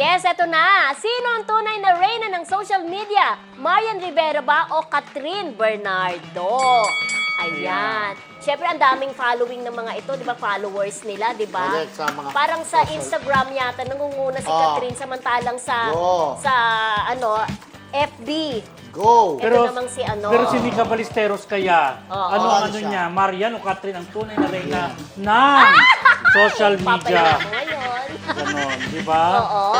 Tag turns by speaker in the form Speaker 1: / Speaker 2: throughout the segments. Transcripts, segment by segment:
Speaker 1: Yes, eto na. Sino ang tunay na reyna ng social media? Marian Rivera ba o Catherine Bernardo? Ayan. Siyempre, ang daming following ng mga ito, di ba? Followers nila, di ba?
Speaker 2: Correct, sa mga
Speaker 1: Parang sa
Speaker 2: social-
Speaker 1: Instagram yata, nangunguna si
Speaker 2: Ah.
Speaker 1: Catherine, samantalang sa,
Speaker 2: Oo.
Speaker 1: sa ano, FB.
Speaker 2: Go!
Speaker 1: Ito namang si ano.
Speaker 3: Pero si Nika Ballesteros kaya,
Speaker 1: Oo.
Speaker 3: ano
Speaker 2: Oo,
Speaker 3: ang ano
Speaker 2: siya.
Speaker 3: niya, Marian o Catherine ang tunay na reyna na social
Speaker 1: Papaya
Speaker 3: media.
Speaker 1: ako ngayon.
Speaker 3: Ganon, di ba?
Speaker 1: Oo.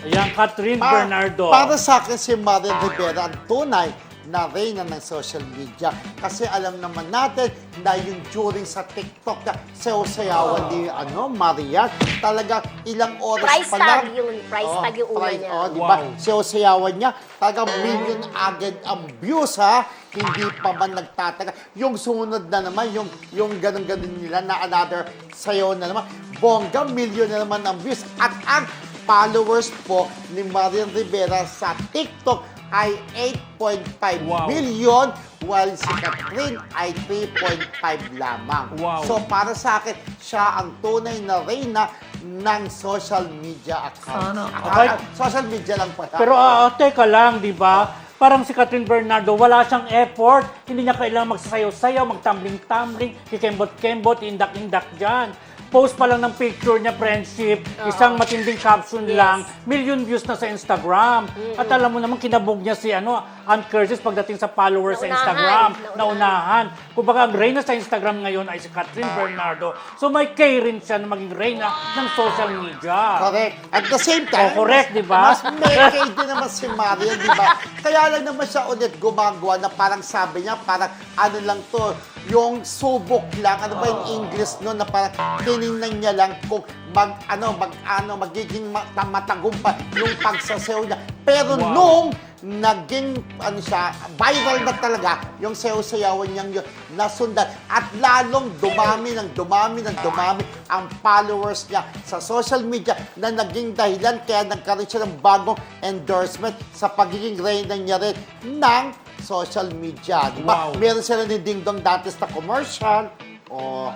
Speaker 3: Ayan, Catherine
Speaker 2: Pa-
Speaker 3: Bernardo.
Speaker 2: Para sa akin si Marian Rivera ang tunay na reyna ng social media. Kasi alam naman natin na yung during sa TikTok na sayaw-sayawan ni ano, Marian, talaga ilang oras
Speaker 1: Price
Speaker 2: pa lang.
Speaker 1: tag yun. Price tag yung una
Speaker 2: price-
Speaker 1: niya.
Speaker 2: Oh, di ba?
Speaker 3: Wow.
Speaker 2: Sayaw-sayawan niya, talaga million agad ang views ha. Hindi pa man nagtataga. Yung sumunod na naman, yung, yung ganun-ganun nila na another sayaw na naman, bongga, million na naman ang views. At ang followers po ni Marian Rivera sa TikTok ay 8.5
Speaker 3: Wow.
Speaker 2: million while si Catherine ay 3.5 lamang.
Speaker 3: Wow.
Speaker 2: So para sa akin, siya ang tunay na reyna ng social media account.
Speaker 3: Sana.
Speaker 2: Ah,
Speaker 3: Okay.
Speaker 2: social media lang pala.
Speaker 3: Pero ah, teka lang, di ba? Parang si Catherine Bernardo, wala siyang effort. Hindi niya kailangan magsasayaw-sayaw, magtumbling-tumbling, kikembot-kembot, indak-indak dyan. Post pa lang ng picture niya, friendship, isang matinding caption
Speaker 1: Yes.
Speaker 3: lang, million views na sa Instagram. At alam mo naman, kinabog niya si ano, Ann Curtis pagdating sa followers sa
Speaker 1: Naunahan.
Speaker 3: Instagram.
Speaker 1: Naunahan.
Speaker 3: Naunahan. Kumbaga, ang reyna sa Instagram ngayon ay si Catherine Bernardo. So may kay rin siya na maging reyna ng social media.
Speaker 2: Correct. At the same time,
Speaker 3: Oh, correct, di ba?
Speaker 2: Mas may kay din naman si Marian, di ba? Kaya lang naman siya ulit gumagawa na parang sabi niya, parang ano lang to, yung subok lang, ano ba yung English no, na parang tiningnan niya lang kung mag, ano, mag, ano, magiging mata- matagumpay yung pagsasayaw niya. Pero
Speaker 3: Wow.
Speaker 2: nung naging ano siya, viral na talaga yung sayaw-sayawan niyang yun, nasundan. At lalong dumami ng dumami ng dumami ang followers niya sa social media na naging dahilan kaya nagkaroon siya ng bagong endorsement sa pagiging reyna niya rin ng social media. Di ba?
Speaker 3: Wow.
Speaker 2: Meron sila ni Ding Dong dati sa commercial. Oh,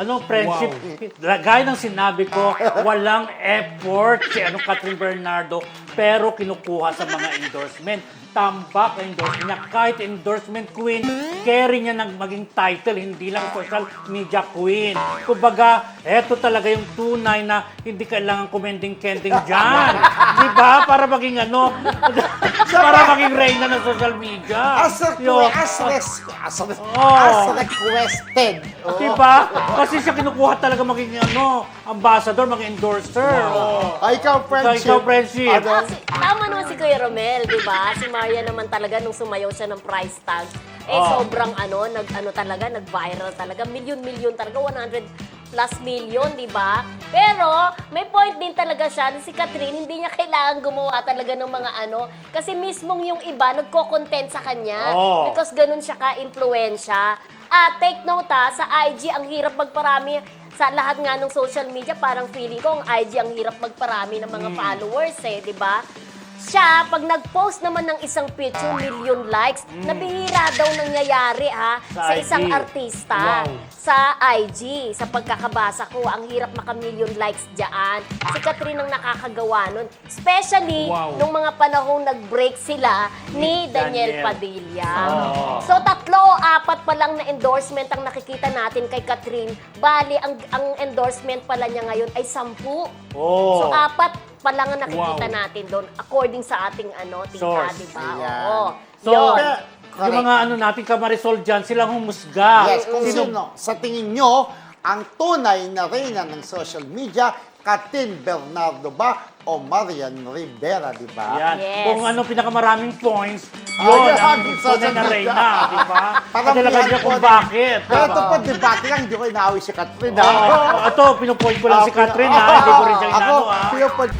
Speaker 3: Ano, friendship, gaya ng sinabi ko, walang effort si ano, Catherine Bernardo, pero kinukuha sa mga endorsement. Tambak ang endorsement niya. Kahit endorsement queen, carry niya ng maging title, hindi lang social media queen. Kumbaga, eto talaga yung tunay na hindi kailangan commending-kending dyan. Di ba? Para maging ano, para maging reyna ng social media.
Speaker 2: as, a,
Speaker 3: Yun.
Speaker 2: as, res- as,
Speaker 3: Oh.
Speaker 2: as requested. Oh.
Speaker 3: Diba? Kasi siya kinukuha talaga maging ano, ambassador, maging endorser. Oh.
Speaker 2: Ay, ikaw, friendship.
Speaker 3: Ikaw, friendship.
Speaker 2: Ano?
Speaker 1: Ah, si- tama naman si Kuya Romel, di ba? Si Maria naman talaga nung sumayaw siya ng price tag. Eh,
Speaker 3: Oh.
Speaker 1: sobrang ano, nag, ano talaga, nag-viral talaga. Million-million talaga, 100 plus million, di ba? Pero, may point din talaga siya na si Catherine, hindi niya kailangan gumawa talaga ng mga ano. Kasi mismong yung iba, nagko-content sa kanya.
Speaker 3: Oh.
Speaker 1: Because ganun siya ka-influensya. At take note ha, sa IG, ang hirap magparami sa lahat nga ng social media, parang feeling ko ang IG ang hirap magparami ng mga
Speaker 3: Hmm.
Speaker 1: followers eh, di ba? Siya, pag nag-post naman ng isang picture, million likes, nabihira daw nangyayari ha.
Speaker 3: Sa
Speaker 1: sa, isang artista.
Speaker 3: Wow.
Speaker 1: Sa IG, sa pagkakabasa ko, ang hirap maka-million likes dyan. Si Catherine ang nakakagawa nun. Especially,
Speaker 3: Wow.
Speaker 1: nung mga panahong nag-break sila ni Daniel,
Speaker 3: Daniel.
Speaker 1: Padilla.
Speaker 3: Oo.
Speaker 1: So tatlo o apat pa lang na endorsement ang nakikita natin kay Catherine. Bali, ang, ang endorsement pala niya ngayon ay sampu.
Speaker 3: Oh.
Speaker 1: So apat pa lang ang nakikita
Speaker 3: Wow.
Speaker 1: natin doon according sa ating ano, tika,
Speaker 3: Source.
Speaker 1: di ba?
Speaker 2: Ayan.
Speaker 1: Oo.
Speaker 3: So,
Speaker 1: Yun.
Speaker 2: Correct.
Speaker 3: yung mga ano natin, kamarisol dyan, silang humusga.
Speaker 2: Yes, kung sino, sa tingin nyo, ang tunay na reyna ng social media, Katin Bernardo ba o Marian Rivera, di ba?
Speaker 3: Yan.
Speaker 1: Yes.
Speaker 3: Kung ano pinakamaraming points,
Speaker 2: Ah,
Speaker 3: yun
Speaker 2: yan,
Speaker 3: ang
Speaker 2: yung
Speaker 3: tunay
Speaker 2: social
Speaker 3: na
Speaker 2: media.
Speaker 3: reyna, di ba?
Speaker 2: Parang
Speaker 3: At talaga
Speaker 2: yan
Speaker 3: niya kung bakit.
Speaker 2: Pero ito
Speaker 3: diba?
Speaker 2: po, debate lang, hindi ko inaaway si Catherine.
Speaker 3: Oo. ito, pinupoint ko lang si
Speaker 2: Ako-
Speaker 3: Catherine, ha? Hindi ko rin siya
Speaker 2: Ako,
Speaker 3: inano, ha?
Speaker 2: pinupoint-